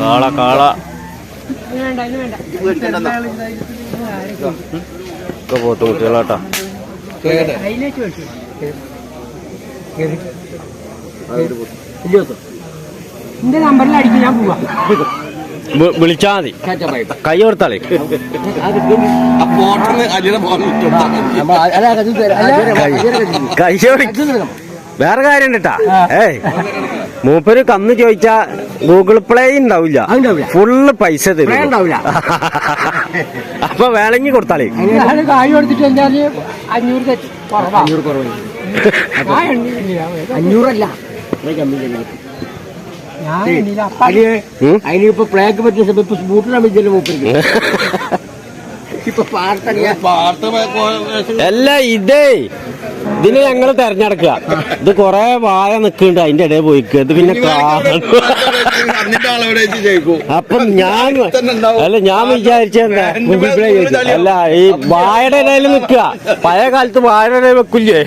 കാള കാള. വേണ്ട അതിന് വേണ്ട. ഒക്കെ പോത്ത് കുട്ടികളാട്ടാ. എന്റെ നമ്പറിൽ അടിക്കും ഞാൻ പോവാ. വിളിച്ചാ മതി. കൈ കൊടുത്താളേ കൈ വേറെ കാര്യം കേട്ടാ ഏയ്. മൂപ്പര് കന്ന് ചോദിച്ചാ ഗൂഗിൾ പ്ലേ ഉണ്ടാവില്ല. ഫുള്ള് പൈസ തരും. അപ്പൊ വേണമെങ്കിൽ കൊടുത്താളേ. കായ് കൊടുത്തിട്ട് എന്തായാലും അഞ്ഞൂറ് തെറ്റ്. കുറവാ. അഞ്ഞൂറ് കുറവ് അഞ്ഞൂറല്ല? അതിനിപ്പോ പ്ലേക്ക് പറ്റിയ സമയത്ത് അല്ല ഇതേ. ഇതിന് ഞങ്ങൾ തെരഞ്ഞെടുക്കുക. ഇത് കൊറേ വായ നിക്കുന്നുണ്ട് അതിന്റെ ഇടയിൽ പോയിക്കുക ഇത് പിന്നെ അപ്പം ഞാൻ അല്ല ഞാൻ വിചാരിച്ചെന്താ ഗൂഗിൾ പ്ലേ ചോദിച്ചു. അല്ല ഈ വായുടെ ഇടയിൽ നിൽക്കുക. പഴയ കാലത്ത് വായുടെ ഇടയിൽ വെക്കില്ലേ?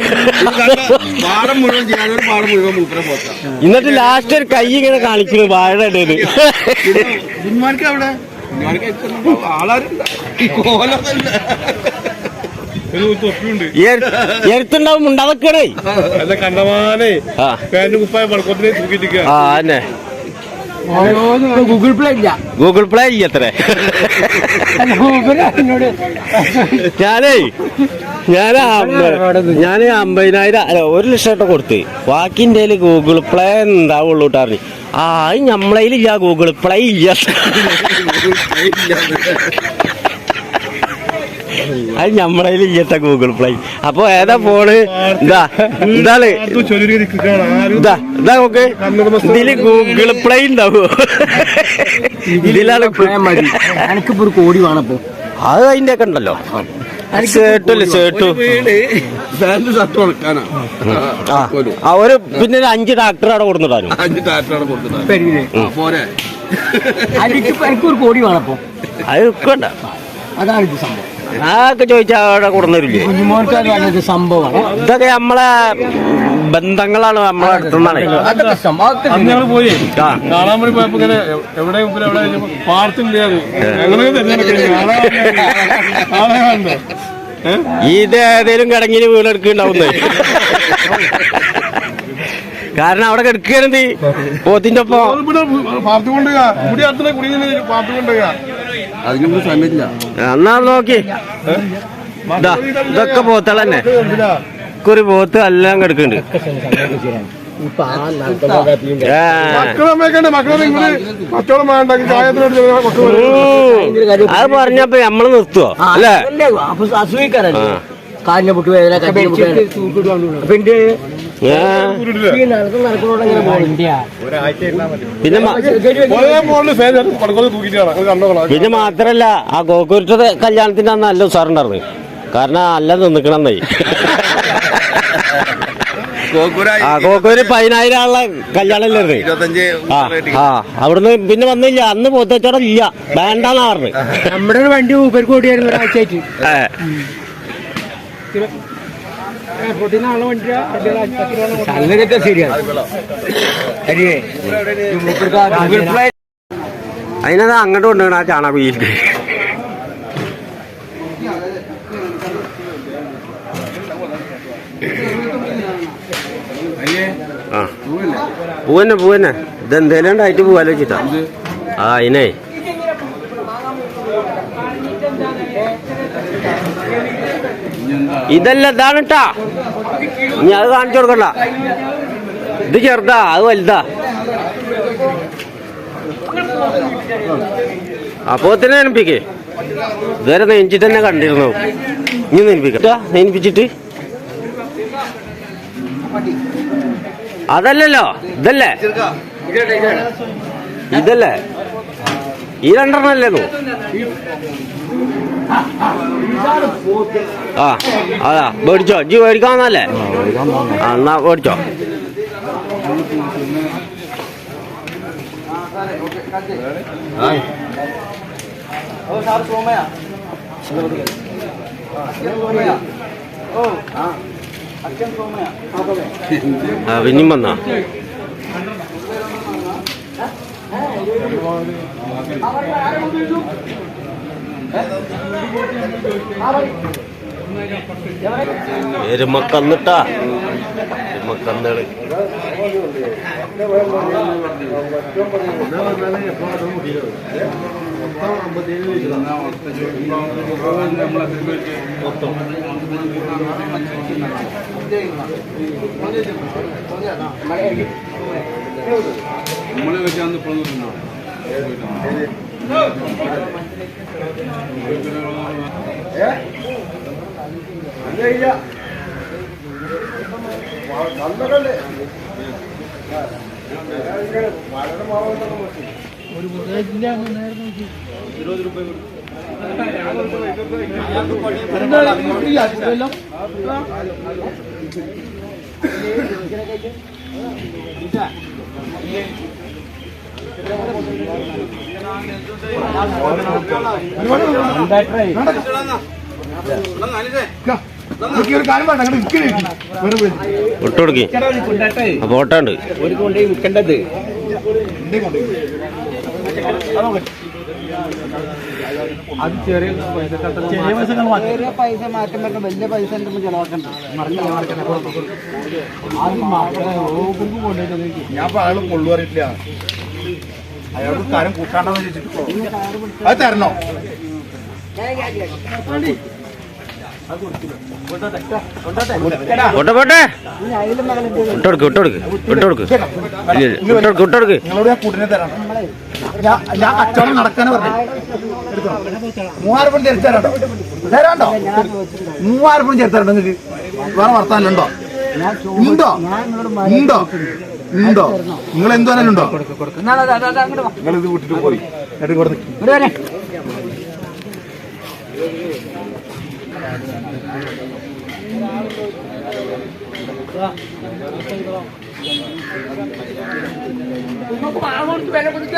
എന്നിട്ട് ലാസ്റ്റ് ഒരു കൈ ഇങ്ങനെ കാണിക്കുന്നു വായുടെ ഇടയിൽ അവിടെ? ആളാരുണ്ടോ? എരുത്തുണ്ടാവും ഉണ്ടാവക്കണേ അല്ല കണ്ടമാനെ. പാന്റ് കുപ്പായ പടക്കത്തിന് തൂക്കിട്ടിരിക്കുക ആ തന്നെ ഗൂഗിൾ പ്ലേ ഇല്ല. ഗൂഗിൾ പ്ലേ ഇല്ലത്രേ ഞാനേ ഞാൻ ഞാൻ അമ്പതിനായിരം അല്ല ഒരു ലക്ഷം രൂപ കൊടുത്ത്. ബാക്കിന്റെ ഗൂഗിൾ പ്ലേ ഉണ്ടാവുള്ളൂ കേട്ടോ ആ അത് നമ്മളതിലില്ല ഗൂഗിൾ പ്ലേ ഇല്ല. അത് നമ്മളതിലില്ലത്ത ഗൂഗിൾ പ്ലേ അപ്പൊ ഏതാ ഫോണ് ഇതാ ഇതാണ്. ചൊല്ലി നിൽക്കുകയാണ് ആരും ഇതാ ഇതാ നോക്ക് ഇതിൽ ഗൂഗിൾ പ്ലേ ഉണ്ടാവോ? ഇതിലാണ് എനിക്കിപ്പോ ഒരു കോടി വേണപ്പോ അത് അതിന്റെ ഒക്കെ ഉണ്ടല്ലോ അവർ പിന്നെ അഞ്ച് ട്രാക്ടർ അവിടെ കൊടുത്തിട്ടാണ് അഞ്ച് പോരെ. എനിക്കൊരു കോടി വേണപ്പോ അത് വെക്കണ്ട അതാണ് ഇത് സംഭവം. അതൊക്കെ ചോദിച്ചാൽ അവിടെ കൊടുന്നില്ലേ സംഭവം ഇതൊക്കെ നമ്മളെ ബന്ധങ്ങളാണ് നമ്മളെ അടുത്തുനിന്നാണ്. ഇത് ഏതേലും കിടങ്ങിന് വീടെടുക്കുന്നുണ്ടാവുന്നേ കാരണം അവിടെ കിടക്കുകയാണെന്ത്? പോത്തിന്റെ ഒപ്പം. അതിനൊന്നും സമയമില്ല. എന്നാ നോക്കി. ഇതൊക്കെ ഇതൊക്കെ പോത്തളന്നെ കുറി പോത്ത് എല്ലാം കിടക്കുന്നുണ്ട്. അത് പറഞ്ഞപ്പോ നമ്മൾ നിർത്തുവോ? അല്ലേ? അപ്പൊ അസൂയിക്കാരല്ലേ. കാലിനെ പൊട്ടി വേദന കറ്റിനെ പൊട്ടി വേദന. പിന്നെ പിന്നെ മാത്രല്ല ആ ഗോകുരുത്തെ കല്യാണത്തിന്റെ അന്ന് നല്ല ഉസാറുണ്ടായിരുന്നു. കാരണം അല്ല ആ ഗോകുര് പതിനായിരം ആളുള്ള കല്യാണല്ലേ ആ അവിടുന്ന് പിന്നെ വന്നില്ല. അന്ന് പോത്തച്ചോടം ഇല്ല വേണ്ടെന്നാ പറഞ്ഞു. നമ്മുടെ ഒരു വണ്ടി ഊപ്പർക്ക് ഓടിയായിരുന്നു ഒരാഴ്ചയായിട്ട്. അങ്ങനെയൊക്കെ ശരിയാണ്. അതിനത് അങ്ങോട്ട് കൊണ്ടുപോകണം ആ ചാണക വീട്ടിൽ ആ. പൂവന്നെ പൂവന്നെ. ഇതെന്തേലും ഉണ്ടായിട്ട് പോവാലോ ചിത്ര ആ അതിനേ. ഇതല്ല ഇതാണ് കേട്ടാ ഇനി അത് കാണിച്ചു കൊടുക്കണ്ട. ഇത് ചെറുതാ അത് വലുതാ. അപ്പോ തന്നെ നനപ്പിക്കേ ഇതുവരെ നെഞ്ചിട്ട് തന്നെ കണ്ടിരുന്നു. ഇനി നെനപ്പിക്കട്ടാ നെനപ്പിച്ചിട്ട് അതല്ലല്ലോ ഇതല്ലേ? ഇതല്ലേ? ഈ രണ്ടെണ്ണല്ലേന്നു ആ അതാ മേടിച്ചോ ജി മേടിക്കാന്നല്ലേ ആ എന്നാ മേടിച്ചോ ആ പിന്നെയും വന്നാ. എരുമക്കന്നിട്ടാ. എരുമക്കന്നുകൾ നമ്മളെ വെച്ചാന്ന് ഇപ്പോഴൊന്നും ഒരു അങ്ങോട്ട് ഇരിക്കണേ വേറെ പോയി വിട്ടുകൊടുക്കി ഫോട്ടോ ഉണ്ട്. ഒരു കൊണ്ടേ വിൽക്കേണ്ടത് അത് ചെറിയ പൈസ ചെറിയ പൈസ ചെറിയ പൈസ മാറ്റം വരുന്ന വലിയ പൈസ ഉണ്ട് ചെലവാക്കണ്ട. ഞാൻ കൊണ്ടുപോയിട്ട് ഞാൻ ആളും അറിയില്ല അയാൾക്ക് കാര്യം കൂട്ടാണ്ടെന്ന് ചോദിച്ചിട്ട് അത് തരണോ? പോട്ടെ പോട്ടെ നിങ്ങളോട് ഞാൻ കൂട്ടിനെ തരാം. ഞാൻ ഞാൻ കച്ചവടം നടക്കാനേ പറഞ്ഞു. മൂവായിരം പണി തരാണ്ടോ? മൂവായിരം നിങ്ങൾക്ക് വേറെ വർത്താനുണ്ടോ ഉണ്ടോ? ഉണ്ടോ? ഉണ്ടോ? നിങ്ങൾ എന്തോരം ഉണ്ടോ? നിങ്ങൾ ഇത് വിട്ടിട്ട് പോയി. എന്നിട്ട് ഇവിടെ നിൽക്കും വില കൊടുക്കുക